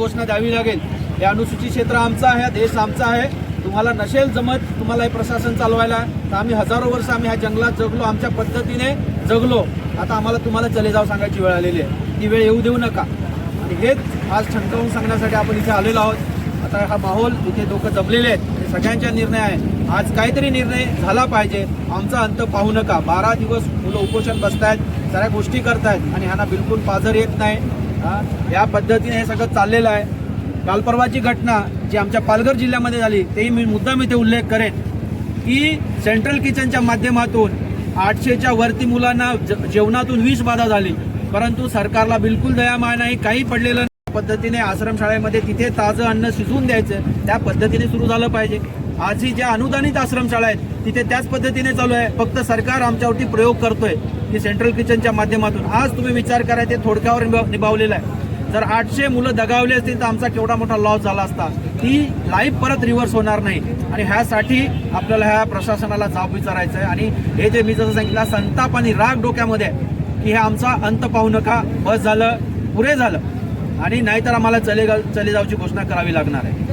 घोषणा द्यावी लागेल. हे अनुसूचित क्षेत्र आमचं आहे हा देश आमचा आहे. तुम्हाला नसेल जमत तुम्हाला हे प्रशासन चालवायला. तर आम्ही हजारो वर्ष आम्ही ह्या जंगलात जगलो आमच्या पद्धतीने जगलो. आता आम्हाला तुम्हाला चले जाऊ सांगायची वेळ आलेली आहे. ती वेळ येऊ देऊ नका. आणि हेच आज ठणकावून सांगण्यासाठी आपण इथे आलेलो आहोत. आता हा माहोल इथे लोक जमलेले आहेत. हे सगळ्यांचा निर्णय आहे. आज काहीतरी निर्णय झाला पाहिजे. आमचा अंत पाहू नका. बारा दिवस मुलं उपोषण बसतायत सगळ्या गोष्टी करतायत आणि ह्यांना बिलकुल पाजर येत नाही. या पद्धतीने हे सगळं चाललेलं आहे. काल परवाची घटना जी आमच्या पालघर जिल्ह्यामध्ये झाली तेही मी मुद्दाम इथे उल्लेख करेन. की सेंट्रल किचनच्या माध्यमातून आठशेच्या वरती मुलांना ज- जेवणातून वीस बाधा झाली. परंतु सरकारला बिलकुल दयामाय नाही काही पडलेलं नाही. पद्धतीने आश्रमशाळेमध्ये तिथे ताजं अन्न शिजवून द्यायचं. त्या पद्धतीने सुरू झालं पाहिजे. आजही ज्या अनुदानित आश्रमशाळा आहेत तिथे त्याच पद्धतीने चालू आहे. फक्त सरकार आमच्यावरती प्रयोग करतोय की सेंट्रल किचनच्या माध्यमातून. आज तुम्ही विचार करा ते थोडक्यावर निभा- निभावलेलं आहे. जर आठशे मुलं दगावली असतील तर आमचा केवढा मोठा लॉस झाला असता. ती लाईफ परत रिव्हर्स होणार नाही. आणि ह्यासाठी आपल्याला ह्या प्रशासनाला जाब विचारायचं आहे. आणि हे जे मी जसं सांगितलं संताप आणि राग डोक्यामध्ये आहे की हे आमचा अंत पाहू नका. बस झालं पुरे झालं. आणि नाहीतर आम्हाला चले चले जाऊची घोषणा करावी लागणार आहे.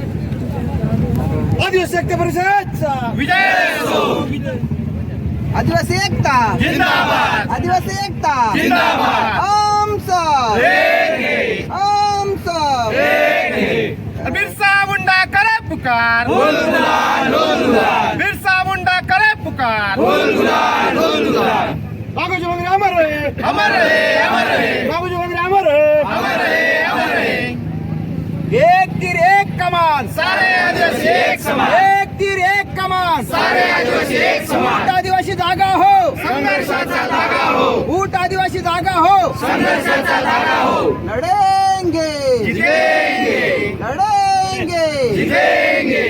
आदिवासी एकता परिषद आदिवासी एकता आदिवासी एकता आमचा आमचा बिरसा मुंडा करे पुकार बिरसा मुंडा करे पुकार बाबूजी वगैरे अमर रहे अमर रहे अमर रहे बाबूजी वगैरे अमर रहे अमर रहे अमर रहे एक तीर एक कमान सारे आदिवासी एक समान. एक तीर एक कमान. सारे आदिवासी एक समान. ऊट आदिवासी जागा हो. संघर्षाचा जागा हो. ऊट आदिवासी जागा हो. संघर्षाचा जागा हो. लढेंगे. जितेंगे. लढेंगे. जितेंगे.